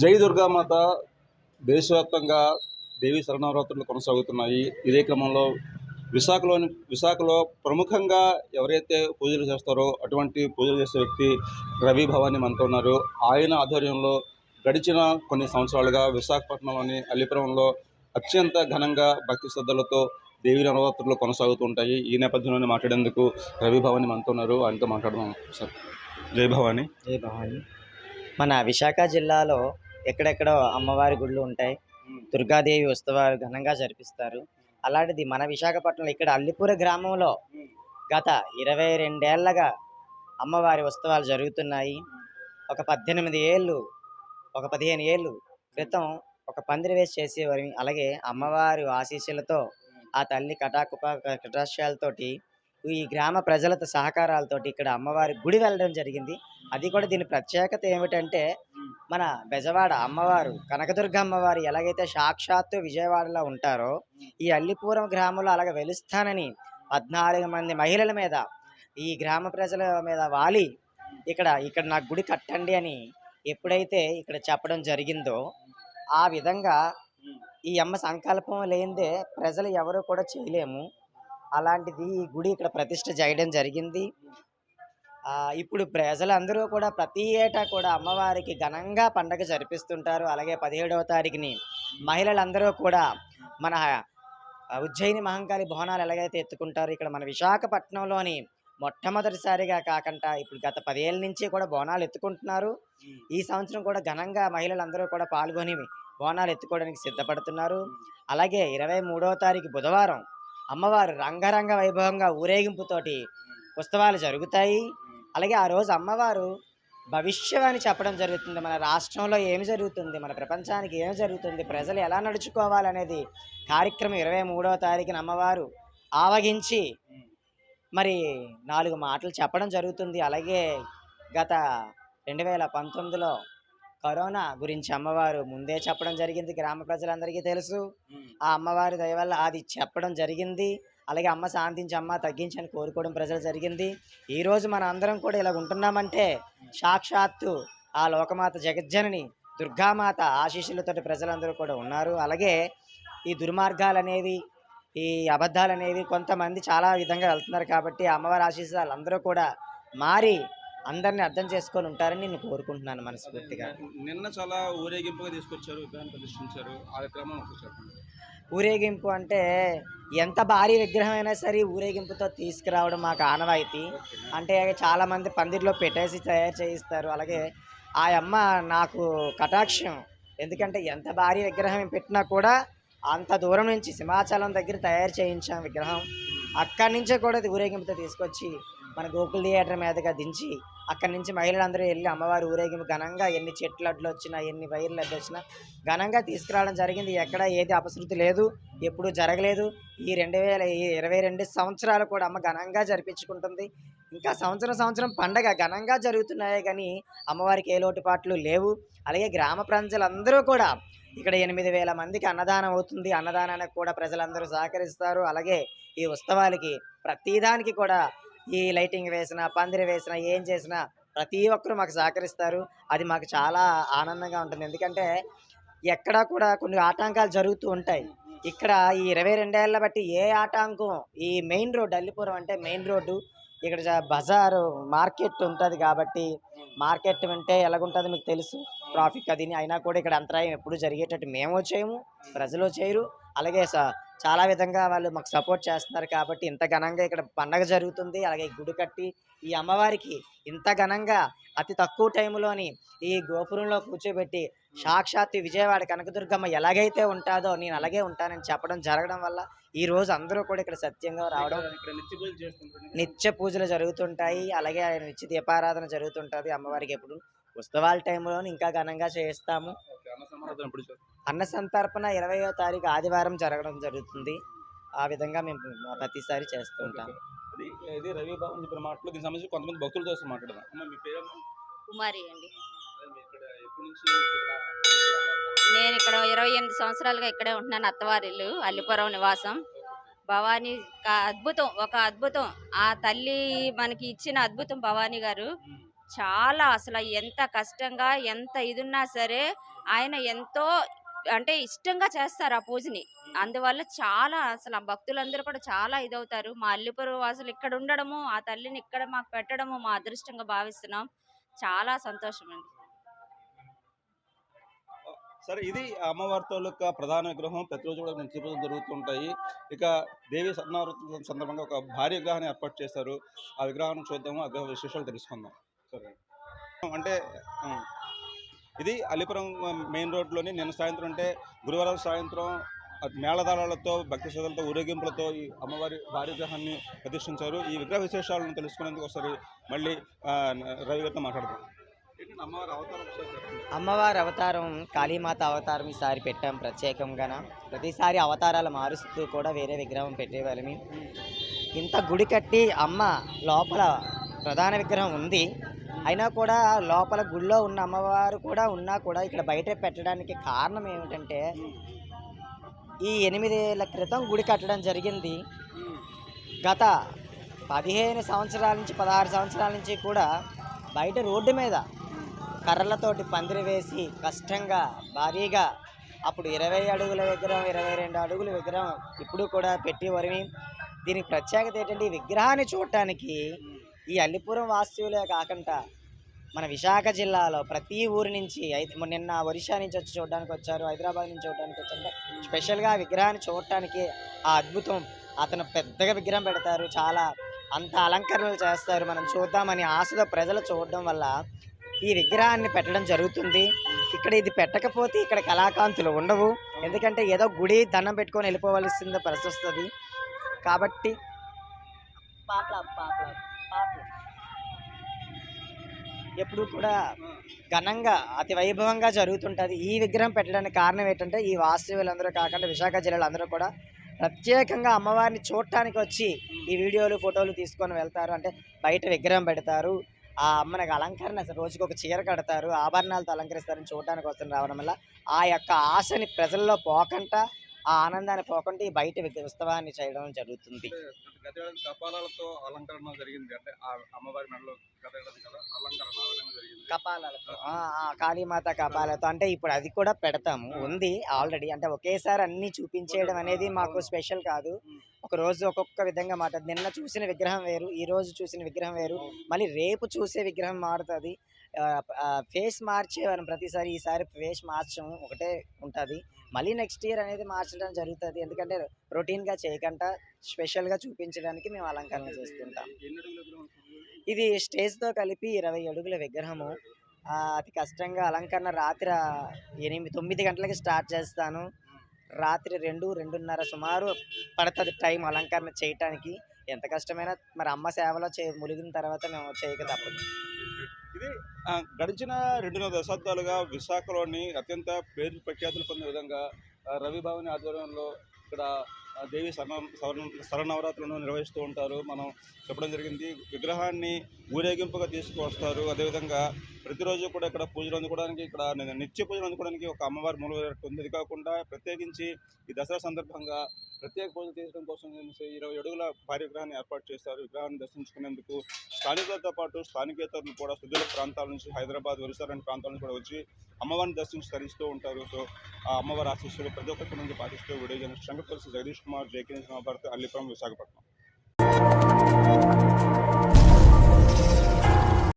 జై దుర్గామాత దేశవ్యాప్తంగా దేవీ శరణవరాత్రులు కొనసాగుతున్నాయి. ఇదే క్రమంలో విశాఖలోని విశాఖలో ప్రముఖంగా ఎవరైతే పూజలు చేస్తారో అటువంటి పూజలు చేసే వ్యక్తి రవి భవాని మనతో ఉన్నారు. ఆయన ఆధ్వర్యంలో గడిచిన కొన్ని సంవత్సరాలుగా విశాఖపట్నంలోని అల్లిపురంలో అత్యంత ఘనంగా భక్తి శ్రద్ధలతో దేవీ నవరాత్రులు కొనసాగుతుంటాయి ఈ నేపథ్యంలోనే మాట్లాడేందుకు రవి భవాని మనతో ఉన్నారు. ఆయనతో మాట్లాడదాం సార్. జై భవాని. జై భవాని. మన విశాఖ జిల్లాలో ఎక్కడెక్కడో అమ్మవారి గుళ్ళు ఉంటాయి. దుర్గాదేవి ఉత్సవాలు ఘనంగా జరిపిస్తారు. అలాంటిది మన విశాఖపట్నంలో ఇక్కడ అల్లిపుర గ్రామంలో గత ఇరవై రెండేళ్ళగా అమ్మవారి ఉత్సవాలు జరుగుతున్నాయి. ఒక పద్దెనిమిది ఏళ్ళు ఒక పదిహేను ఏళ్ళు క్రితం ఒక పందిరి వేసి చేసేవారు. అలాగే అమ్మవారి ఆశీస్సులతో ఆ తల్లి కటాకుప కటాక్షాలతోటి ఈ గ్రామ ప్రజలతో సహకారాలతోటి ఇక్కడ అమ్మవారి గుడి వెళ్ళడం జరిగింది. అది కూడా దీని ప్రత్యేకత ఏమిటంటే మన బెజవాడ అమ్మవారు కనకదుర్గ అమ్మవారు ఎలాగైతే సాక్షాత్తు విజయవాడలో ఉంటారో ఈ అల్లిపురం గ్రామంలో అలాగ వెలుస్తానని పద్నాలుగు మంది మహిళల మీద ఈ గ్రామ ప్రజల మీద వాలి ఇక్కడ ఇక్కడ నాకు గుడి కట్టండి అని ఎప్పుడైతే ఇక్కడ చెప్పడం జరిగిందో ఆ విధంగా ఈ అమ్మ సంకల్పం లేనిదే ప్రజలు ఎవరు కూడా చేయలేము. అలాంటిది ఈ గుడి ఇక్కడ ప్రతిష్ట చేయడం జరిగింది. ఇప్పుడు ప్రజలందరూ కూడా ప్రతి ఏటా కూడా అమ్మవారికి ఘనంగా పండగ జరిపిస్తుంటారు. అలాగే పదిహేడవ తారీఖుని మహిళలందరూ కూడా మన ఉజ్జయిని మహంకాళి బోనాలు ఎలాగైతే ఎత్తుకుంటారు ఇక్కడ మన విశాఖపట్నంలోని మొట్టమొదటిసారిగా కాకుండా ఇప్పుడు గత పదేళ్ళ నుంచి కూడా బోనాలు ఎత్తుకుంటున్నారు. ఈ సంవత్సరం కూడా ఘనంగా మహిళలందరూ కూడా పాల్గొని బోనాలు ఎత్తుకోవడానికి సిద్ధపడుతున్నారు. అలాగే ఇరవై మూడవ తారీఖు బుధవారం అమ్మవారు రంగరంగ వైభవంగా ఊరేగింపుతోటి ఉత్సవాలు జరుగుతాయి. అలాగే ఆ రోజు అమ్మవారు భవిష్యవాణి చెప్పడం జరుగుతుంది. మన రాష్ట్రంలో ఏమి జరుగుతుంది? మన ప్రపంచానికి ఏమి జరుగుతుంది? ప్రజలు ఎలా నడుచుకోవాలనేది కార్యక్రమం ఇరవై మూడవ తారీఖున అమ్మవారు ఆవగించి మరి నాలుగు మాటలు చెప్పడం జరుగుతుంది. అలాగే గత రెండు వేల పంతొమ్మిదిలో కరోనా గురించి అమ్మవారు ముందే చెప్పడం జరిగింది. గ్రామ ప్రజలందరికీ తెలుసు. ఆ అమ్మవారి దయ వల్ల అది చెప్పడం జరిగింది. అలాగే అమ్మ శాంతించి అమ్మ తగ్గించని కోరుకోవడం ప్రజలు జరిగింది. ఈరోజు మన అందరం కూడా ఇలా ఉంటున్నామంటే సాక్షాత్తు ఆ లోకమాత జగజ్జనని దుర్గామాత ఆశీస్సులతోటి ప్రజలందరూ కూడా ఉన్నారు. అలాగే ఈ దుర్మార్గాలు అనేవి ఈ అబద్ధాలు అనేవి కొంతమంది చాలా విధంగా వెళ్తున్నారు కాబట్టి అమ్మవారి ఆశీస్సులు అందరూ కూడా మారి అందరిని అర్థం చేసుకొని ఉంటారని నేను కోరుకుంటున్నాను మనస్ఫూర్తిగా. నిన్న చాలా ఊరేగింపుగా తీసుకొచ్చారు విగ్రహాన్ని ప్రతిష్ఠించారు. ఆ క్రమం చెప్పండి. ఊరేగింపు అంటే ఎంత భారీ విగ్రహం అయినా సరే ఊరేగింపుతో తీసుకురావడం మాకు ఆనవాయితీ. అంటే చాలామంది పందిరిలో పెట్టేసి తయారు చేయిస్తారు. అలాగే ఆ అమ్మ నాకు కటాక్షం. ఎందుకంటే ఎంత భారీ విగ్రహం పెట్టినా కూడా అంత దూరం నుంచి సింహాచలం దగ్గర తయారు చేయించాం విగ్రహం. అక్కడి నుంచే కూడా ఊరేగింపుతో తీసుకొచ్చి మన గోకుల్ థియేటర్ మీదగా దించి అక్కడి నుంచి మహిళలందరూ వెళ్ళి అమ్మవారి ఊరేగింపు ఘనంగా ఎన్ని చెట్లు అడ్లు వచ్చినా ఎన్ని వైర్లు అడ్డు వచ్చినా ఘనంగా తీసుకురావడం జరిగింది. ఎక్కడ ఏది అపశృతి లేదు ఎప్పుడూ జరగలేదు. ఈ రెండు వేల ఇరవై రెండు సంవత్సరాలు కూడా అమ్మ ఘనంగా జరిపించుకుంటుంది. ఇంకా సంవత్సరం సంవత్సరం పండగ ఘనంగా జరుగుతున్నాయే కానీ అమ్మవారికి ఏ లోటుపాట్లు లేవు. అలాగే గ్రామ ప్రజలందరూ కూడా ఇక్కడ ఎనిమిది వేల మందికి అన్నదానం అవుతుంది. అన్నదానానికి కూడా ప్రజలందరూ సహకరిస్తారు. అలాగే ఈ ఉత్సవాలకి ప్రతిదానికి కూడా ఈ లైటింగ్ వేసినా పందిరి వేసినా ఏం చేసినా ప్రతి ఒక్కరూ మాకు సహకరిస్తారు. అది మాకు చాలా ఆనందంగా ఉంటుంది. ఎందుకంటే ఎక్కడా కూడా కొన్ని ఆటంకాలు జరుగుతూ ఉంటాయి. ఇక్కడ ఈ ఇరవై రెండేళ్ళ బట్టి ఏ ఆటంకం ఈ మెయిన్ రోడ్ అల్లిపురం అంటే మెయిన్ రోడ్డు ఇక్కడ బజారు మార్కెట్ ఉంటుంది కాబట్టి మార్కెట్ అంటే ఎలాగుంటుంది మీకు తెలుసు. ట్రాఫిక్ అది అయినా కూడా ఇక్కడ అంతరాయం ఎప్పుడు జరిగేటట్టు మేము చేయము ప్రజలు చేయరు. అలాగే సార్ చాలా విధంగా వాళ్ళు మాకు సపోర్ట్ చేస్తున్నారు కాబట్టి ఇంత ఘనంగా ఇక్కడ పండగ జరుగుతుంది. అలాగే గుడి కట్టి ఈ అమ్మవారికి ఇంత ఘనంగా అతి తక్కువ టైంలోని ఈ గోపురంలో కూర్చోబెట్టి సాక్షాత్తు విజయవాడ కనకదుర్గమ్మ ఎలాగైతే ఉంటుందో నేను అలాగే ఉంటానని చెప్పడం జరగడం వల్ల ఈ రోజు అందరూ కూడా ఇక్కడ సత్యంగా రావడం నిత్య పూజలు జరుగుతుంటాయి. అలాగే నిత్య దీపారాధన జరుగుతుంటుంది అమ్మవారికి ఎప్పుడు. ఉత్సవాల టైంలో ఇంకా ఘనంగా చేస్తాము అన్న సంతర్పణ ఇరవయో తారీఖు ఆదివారం జరగడం జరుగుతుంది. ఆ విధంగా మేము ప్రతిసారి చేస్తూ ఉంటాం అది ఇది రవి భవన్ చెప్పిన మాటలు దీనికి సంబంధించి కొంతమంది భక్తులతో మాట్లాడదాం. మీ కుమారి అండి. నేను ఇక్కడ ఇరవై ఎనిమిది సంవత్సరాలుగా ఇక్కడే ఉంటున్నాను అత్తవారిల్లు అల్లిపురం నివాసం. భవానీ అద్భుతం ఒక అద్భుతం. ఆ తల్లి మనకి ఇచ్చిన అద్భుతం భవానీ గారు. చాలా అసలు ఎంత కష్టంగా ఎంత ఇదున్నా సరే ఆయన ఎంతో అంటే ఇష్టంగా చేస్తారు ఆ పూజని. అందువల్ల చాలా అసలు ఆ భక్తులందరూ కూడా చాలా ఇదవుతారు. మా అల్లిపురు వాసులు ఇక్కడ ఉండడము ఆ తల్లిని ఇక్కడ మాకు పెట్టడము మా అదృష్టంగా భావిస్తున్నాం. చాలా సంతోషం అండి సరే ఇది అమ్మవారి తాలూకా ప్రధాన విగ్రహం. ప్రతిరోజు కూడా నేను పూజలు జరుగుతుంటాయి. ఇక దేవి సత్యనారాయణ సందర్భంగా ఒక భారీ విగ్రహాన్ని ఏర్పాటు చేశారు. ఆ విగ్రహాన్ని చూద్దాము ఆ విగ్రహ విశేషాలు తెలుసుకుందాం. సరే. అంటే ఇది అలిపురం మెయిన్ రోడ్లోని నిన్న సాయంత్రం అంటే గురువారం సాయంత్రం ఆ మేళదాళాలతో భక్తి శ్రద్ధలతో ఊరేగింపులతో ఈ అమ్మవారి భారీ విగ్రహాన్ని ప్రతిష్ఠించారు. ఈ విగ్రహ విశేషాలను తెలుసుకునేందుకు ఒకసారి మళ్ళీ రవిగారితో రవి మాట్లాడదాం. అమ్మవారి అవతారం అమ్మవారి అవతారం కాళీమాత అవతారం ఈసారి పెట్టాం ప్రత్యేకంగాన. ప్రతిసారి అవతారాలు మారుస్తూ కూడా వేరే విగ్రహం పెట్టేవాళ్ళమి ఇంత గుడి కట్టి అమ్మ లోపల ప్రధాన విగ్రహం ఉంది. అయినా కూడా లోపల గుడిలో ఉన్న అమ్మవారు కూడా ఉన్నా కూడా ఇక్కడ బయట పెట్టడానికి కారణం ఏమిటంటే ఈ ఎనిమిదేళ్ళ క్రితం గుడి కట్టడం జరిగింది. గత పదిహేను సంవత్సరాల నుంచి పదహారు సంవత్సరాల నుంచి కూడా బయట రోడ్డు మీద కర్రలతోటి పందిరి వేసి కష్టంగా భారీగా అప్పుడు ఇరవై అడుగుల విగ్రహం ఇరవై రెండు అడుగుల విగ్రహం ఇప్పుడు కూడా పెట్టి వరిమి దీనికి ప్రత్యేకత ఏంటంటే ఈ విగ్రహాన్ని చూడటానికి ఈ అల్లిపురం వాస్తవులే కాకుండా మన విశాఖ జిల్లాలో ప్రతి ఊరి నుంచి అయితే నిన్న ఒరిషా నుంచి వచ్చి చూడడానికి వచ్చారు హైదరాబాద్ నుంచి చూడడానికి వచ్చారు. స్పెషల్గా విగ్రహాన్ని చూడటానికి ఆ అద్భుతం అతను పెద్దగా విగ్రహం పెడతారు చాలా అంత అలంకరణలు చేస్తారు. మనం చూద్దామని ఆశతో ప్రజలు చూడడం వల్ల ఈ విగ్రహాన్ని పెట్టడం జరుగుతుంది. ఇక్కడ ఇది పెట్టకపోతే ఇక్కడ కళాకాంతులు ఉండవు. ఎందుకంటే ఏదో గుడి దండం పెట్టుకొని వెళ్ళిపోవలసిందో పరిస్థితి కాబట్టి పాపలా పాపల పాపలు ఎప్పుడు కూడా ఘనంగా అతి వైభవంగా జరుగుతుంటుంది. ఈ విగ్రహం పెట్టడానికి కారణం ఏంటంటే ఈ వాస్తవ్యులందరూ కాకుండా విశాఖ జిల్లాలో అందరూ కూడా ప్రత్యేకంగా అమ్మవారిని చూడటానికి వచ్చి ఈ వీడియోలు ఫోటోలు తీసుకొని వెళ్తారు. అంటే బయట విగ్రహం పెడతారు. ఆ అమ్మకి అలంకరణ రోజుకు రోజుకి ఒక చీర కడతారు. ఆభరణాలతో అలంకరిస్తారని చూడడానికి వస్తున్న రావడం వల్ల ఆ యొక్క ఆశని ప్రజల్లో పోకుండా ఆ ఆనందాన్ని పోకుండా ఈ బయట ఉత్సవాన్ని చేయడం జరుగుతుంది. కపాలాలతో అలంకరణ జరిగింది. అంటే అమ్మవారి మెడలో ఆ, కాళీమాత కపాలతో అంటే ఇప్పుడు అది కూడా పెడతాము. ఉంది ఆల్రెడీ. అంటే ఒకేసారి అన్ని చూపించేయడం అనేది మాకు స్పెషల్ కాదు. ఒక రోజు ఒక్కొక్క విధంగా మాట నిన్న చూసిన విగ్రహం వేరు ఈ రోజు చూసిన విగ్రహం వేరు. మళ్ళీ రేపు చూసే విగ్రహం మారుతుంది. ఫేస్ మార్చే మనం ప్రతిసారి ఈసారి ఫేస్ మార్చం ఒకటే ఉంటుంది. మళ్ళీ నెక్స్ట్ ఇయర్ అనేది మార్చడం జరుగుతుంది. ఎందుకంటే రొటీన్గా చేయకుండా స్పెషల్గా చూపించడానికి మేము అలంకరణ చేస్తుంటాం? ఇది స్టేజ్తో కలిపి ఇరవై అడుగుల విగ్రహము. అతి కష్టంగా అలంకరణ రాత్రి ఎనిమిది తొమ్మిది గంటలకి స్టార్ట్ చేస్తాను. రాత్రి రెండు రెండున్నర సుమారు పడుతుంది టైం అలంకరణ చేయటానికి. ఎంత కష్టమైనా మరి అమ్మ సేవలో చే ములిగిన తర్వాత మేము చేయక తప్పదు. ఇది గడిచిన రెండున్నర దశాబ్దాలుగా విశాఖలోని అత్యంత పేరు ప్రఖ్యాతులు పొందిన విధంగా రవి భవని ఆధ్వర్యంలో ఇక్కడ దేవి శరణ శరణ శరణవరాత్రులను నిర్వహిస్తూ ఉంటారు. మనం చెప్పడం జరిగింది విగ్రహాన్ని ఊరేగింపుగా తీసుకువస్తారు. అదేవిధంగా ప్రతిరోజు కూడా ఇక్కడ పూజలు అందుకోవడానికి ఇక్కడ నిత్య పూజలు అందుకోవడానికి ఒక అమ్మవారి మూల ఉంది. అది కాకుండా ప్రత్యేకించి ఈ దసరా సందర్భంగా ప్రత్యేక పూజలు తీర్చడం కోసం ఇరవై అడుగుల భారీ విగ్రహాన్ని ఏర్పాటు చేశారు. విగ్రహాన్ని దర్శించుకునేందుకు స్థానికులతో పాటు స్థానికేతరులు కూడా సుదూర ప్రాంతాల నుంచి హైదరాబాద్ ఒరిస్సా లాంటి ప్రాంతాల నుంచి కూడా వచ్చి అమ్మవారిని దర్శించి తరిస్తూ ఉంటారు. సో ఆ అమ్మవారి ఆశీస్సులు ప్రతి ఒక్కరి నుంచి పాటిస్తూ video journalist Shankar Jagadish Kumar JK Bharat Allipuram Visakhapatnam.